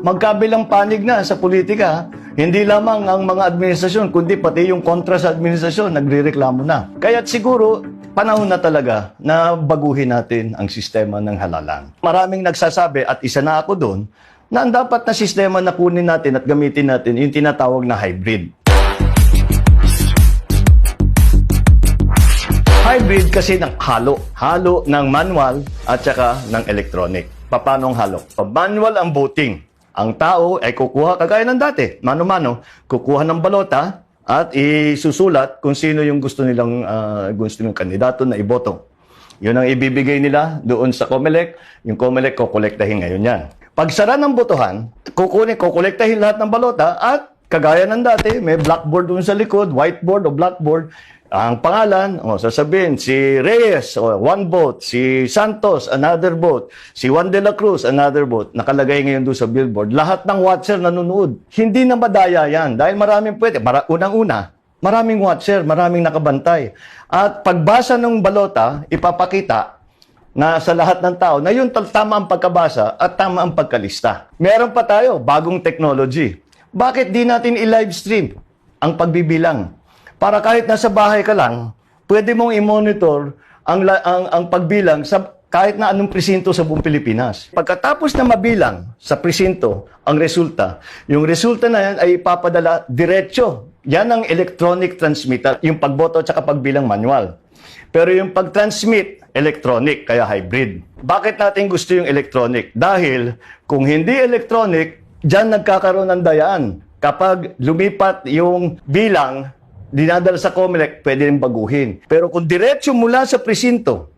magkabilang panig na sa politika. Hindi lamang ang mga administrasyon, kundi pati yung kontra sa administrasyon, nagrereklamo na. Kaya't siguro, panahon na talaga na baguhin natin ang sistema ng halalan. Maraming nagsasabi, at isa na ako doon, na ang dapat na sistema na kunin natin at gamitin natin yung tinatawag na hybrid. Hybrid kasi ng halo. Halo ng manual at saka ng electronic. Paano ang halo? Pa manual ang voting. Ang tao ay kukuha, kagaya ng dati, mano-mano, kukuha ng balota at isusulat kung sino yung gusto nilang ah, gusto ng kandidato na iboto. Yun ang ibibigay nila doon sa COMELEC. Yung COMELEC, kukolektahin ngayon yan. Pag sara ng botohan, kukunin, kukolektahin lahat ng balota at kagaya ng dati, may blackboard doon sa likod, whiteboard o blackboard. Ang pangalan, o sasabihin, si Reyes, o one vote, si Santos, another vote, si Juan de la Cruz, another vote. Nakalagay ngayon doon sa billboard. Lahat ng watcher nanonood. Hindi na madaya yan dahil maraming pwede. Mara, unang-una, maraming watcher, maraming nakabantay. At pagbasa ng balota, ipapakita na sa lahat ng tao na yun tama ang pagkabasa at tama ang pagkalista. Meron pa tayo, bagong technology. Bakit di natin i-live stream ang pagbibilang? Para kahit nasa bahay ka lang, pwede mong i-monitor ang, ang, ang pagbilang sa kahit na anong presinto sa buong Pilipinas. Pagkatapos na mabilang sa presinto ang resulta, yung resulta na yan ay ipapadala diretso. Yan ang electronic transmitter, yung pagboto at pagbilang manual. Pero yung pag-transmit, electronic, kaya hybrid. Bakit natin gusto yung electronic? Dahil kung hindi electronic, dyan nagkakaroon ng dayaan. Kapag lumipat yung bilang, dinadala sa COMELEC, pwede rin baguhin. Pero kung diretso mula sa presinto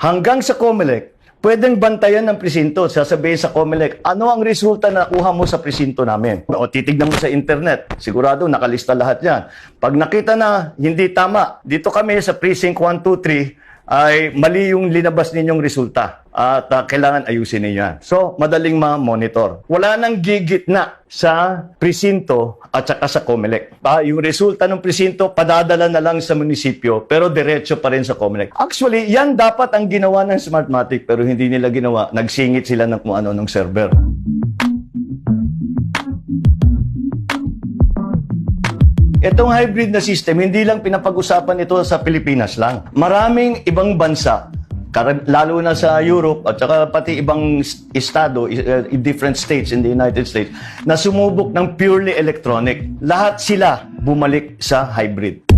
hanggang sa COMELEC, pwedeng bantayan ng presinto. Sasabihin sa COMELEC, ano ang resulta na nakuha mo sa presinto namin? O titignan mo sa internet, sigurado nakalista lahat yan. Pag nakita na hindi tama, dito kami sa precinct 1, 2, 3, ay mali yung linabas ninyong resulta at ah, kailangan ayusin ninyo yan. So, madaling ma-monitor. Wala nang gigit na sa presinto at saka sa COMELEC. Ah, yung resulta ng presinto, padadala na lang sa munisipyo, pero diretso pa rin sa COMELEC. Actually, yan dapat ang ginawa ng Smartmatic, pero hindi nila ginawa. Nagsingit sila ng kung ano ng server. Itong hybrid na system, hindi lang pinapag-usapan ito sa Pilipinas lang. Maraming ibang bansa, lalo na sa Europe at saka pati ibang estado, uh, different states in the United States, na sumubok ng purely electronic. Lahat sila bumalik sa hybrid.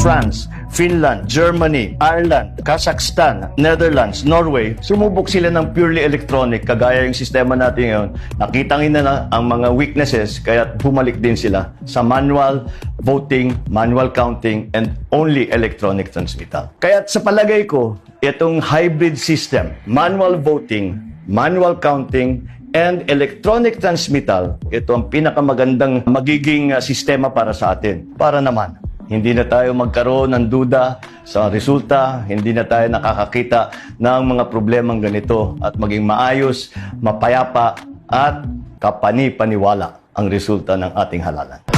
France, Finland, Germany, Ireland, Kazakhstan, Netherlands, Norway, sumubok sila ng purely electronic kagaya yung sistema natin ngayon. Nakita nila na ang mga weaknesses kaya bumalik din sila sa manual voting, manual counting, and only electronic transmittal. Kaya sa palagay ko, itong hybrid system, manual voting, manual counting, and electronic transmittal, ito ang pinakamagandang magiging uh, sistema para sa atin. Para naman, hindi na tayo magkaroon ng duda sa resulta, hindi na tayo nakakakita ng mga problemang ganito at maging maayos, mapayapa at kapani-paniwala ang resulta ng ating halalan.